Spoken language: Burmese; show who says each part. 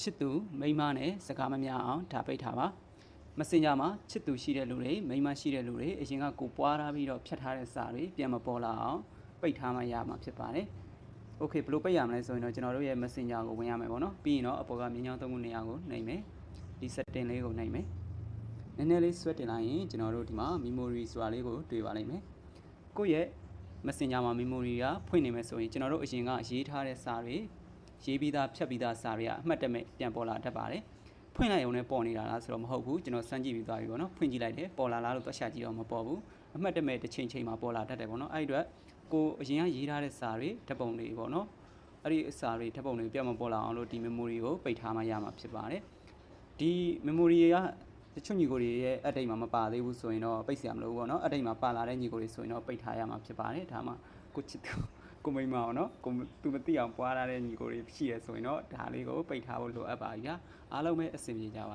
Speaker 1: ချစ်သူမိန်းမနဲ့စကားမများအောင်ဒါပိတ်ထားပါ messenger မှာချစ်သူရှိတဲ့လူတွေမိန်းမရှိတဲ့လူတွေအရင်ကကိုပွားထားပြီးတော့ဖြတ်ထားတဲ့စာတွေပြန်မပေါ်လာအောင်ပိတ်ထားမှရမှာဖြစ်ပါတယ် okay ဘယ်လိုပိတ်ရမလဲဆိုရင်တော့ကျွန်တော်တို့ရဲ့ messenger ကိုဝင်ရမယ်ပေါ့နော်ပြီးရင်တော့အပေါ်ကမြင်းချောင်းသုံးခုနေရာကိုနှိပ်မယ်ဒီ setting လေးကိုနှိပ်မယ်နည်းနည်းလေးဆွဲတင်လိုက်ရင်ကျွန်တော်တို့ဒီမှာ memory ဆိုတာလေးကိုတွေ့ပါလိမ့်မယ်ကိုယ့်ရဲ့ messenger မှာ memory ကဖွင့်နေမယ်ဆိုရင်ကျွန်တော်တို့အရင်ကရေးထားတဲ့စာတွေ ရေးပြီးသားဖြတ်ပြီးသားစာတွေကအမှတ်တမဲ့ပြန်ပေါ်လာတတ်ပါတယ်ဖွင့်လိုက်ရုံနဲ့ပေါ်နေတာလားဆိုတော့မဟုတ်ဘူးကျွန်တော်စမ်းကြည့်ပြီးသွားပြီပေါ့နော်ဖွင့်ကြည့်လိုက်တယ်ပေါ်လာလားလို့သွားရှာကြည့်တော့မပေါ်ဘူးအမှတ်တမဲ့တစ်ချိန်ချိန်မှာပေါ်လာတတ်တယ်ပေါ့နော်အဲ့ဒီအတွက်ကိုအရင်ကရေးထားတဲ့စာတွေဓာတ်ပုံတွေပေါ့နော်အဲ့ဒီအစာတွေဓာတ်ပုံတွေပြတ်မပေါ်လာအောင်လို့ဒီ memory ကိုပိတ်ထားမှရမှာဖြစ်ပါတယ်ဒီ memory ကတချို့ညီကိုတွေရဲ့အတိတ်မှာမပါသေးဘူးဆိုရင်တော့ပိတ်เสียမလို့ပေါ့နော်အတိတ်မှာပါလာတဲ့ညီကိုတွေဆိုရင်တော့ပိတ်ထားရမှာဖြစ်ပါတယ်ဒါမှကိုချစ်သူ ကိုမိမအောင်နော်ကိုသူမသိအောင်ပွားလာတဲ့ညီကိုတွေရှိရဆိုရင်တော့ဒါလေးကိုပိတ်ထားဖို့လိုအပ်ပါပြီဗျာအားလုံးပဲအဆင်ပြေကြပါ